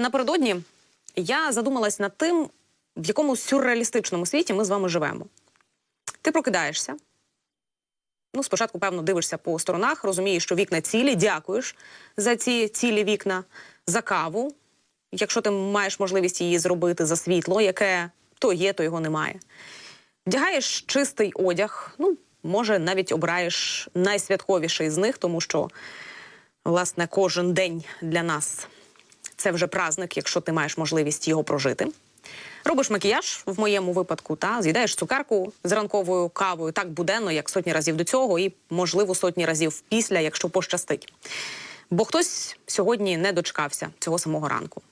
Напередодні я задумалась над тим, в якому сюрреалістичному світі ми з вами живемо. Ти прокидаєшся. Ну, спочатку, певно, дивишся по сторонах, розумієш, що вікна цілі, дякуєш за ці цілі вікна, за каву. Якщо ти маєш можливість її зробити за світло, яке то є, то його немає. Вдягаєш чистий одяг, ну, може, навіть обираєш найсвятковіший з них, тому що, власне, кожен день для нас це вже праздник, якщо ти маєш можливість його прожити. Робиш макіяж в моєму випадку, та з'їдаєш цукерку з ранковою кавою так буденно, як сотні разів до цього, і можливо сотні разів після, якщо пощастить. Бо хтось сьогодні не дочекався цього самого ранку.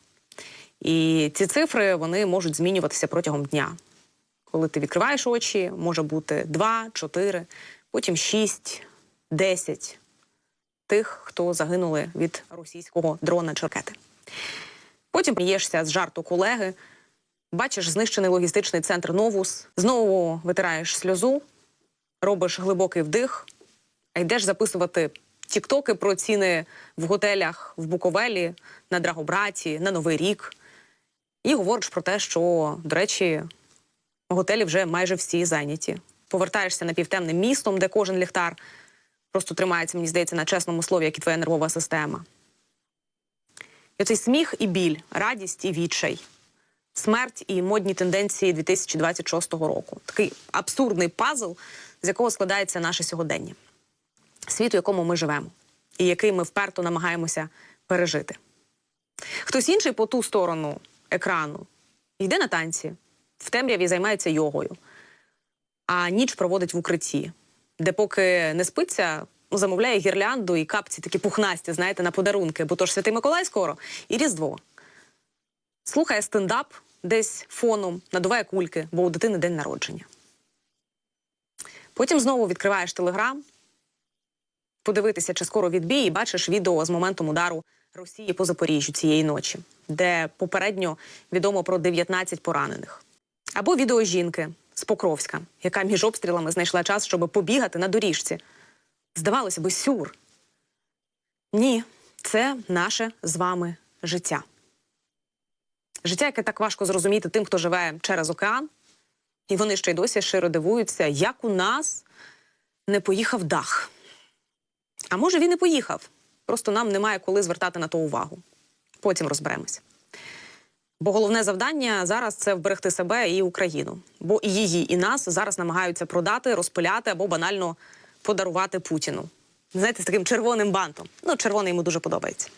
І ці цифри вони можуть змінюватися протягом дня. Коли ти відкриваєш очі, може бути 2, 4, потім 6, 10 тих, хто загинули від російського дрона чи ракети. Потім п'єшся з жарту колеги, бачиш знищений логістичний центр Новус, знову витираєш сльозу, робиш глибокий вдих, а йдеш записувати тіктоки про ціни в готелях в Буковелі, на Драгобраті, на Новий рік. І говориш про те, що, до речі, готелі вже майже всі зайняті. Повертаєшся напівтемним містом, де кожен ліхтар просто тримається, мені здається, на чесному слові, як і твоя нервова система. Оцей сміх і біль, радість і відчай, смерть і модні тенденції 2026 року. Такий абсурдний пазл, з якого складається наше сьогодення. Світ, у якому ми живемо, і який ми вперто намагаємося пережити. Хтось інший по ту сторону екрану йде на танці, в темряві займається йогою, а ніч проводить в укритті, де поки не спиться, замовляє гірлянду і капці такі пухнасті, знаєте, на подарунки, бо то ж Святий Миколай скоро і Різдво. Слухає стендап десь фоном, надуває кульки, бо у дитини день народження. Потім знову відкриваєш телеграм, подивитися, чи скоро відбій, і бачиш відео з моментом удару Росії по Запоріжжю цієї ночі, де попередньо відомо про 19 поранених. Або відео жінки з Покровська, яка між обстрілами знайшла час, щоб побігати на доріжці. Здавалося би, сюр. Ні, це наше з вами життя. Життя, яке так важко зрозуміти тим, хто живе через океан, і вони ще й досі широ дивуються, як у нас не поїхав дах. А може, він і поїхав. Просто нам немає коли звертати на то увагу. Потім розберемося. Бо головне завдання зараз це вберегти себе і Україну. Бо і її, і нас зараз намагаються продати, розпиляти або банально подарувати Путіну. Знаєте, з таким червоним бантом. Ну, червоний йому дуже подобається.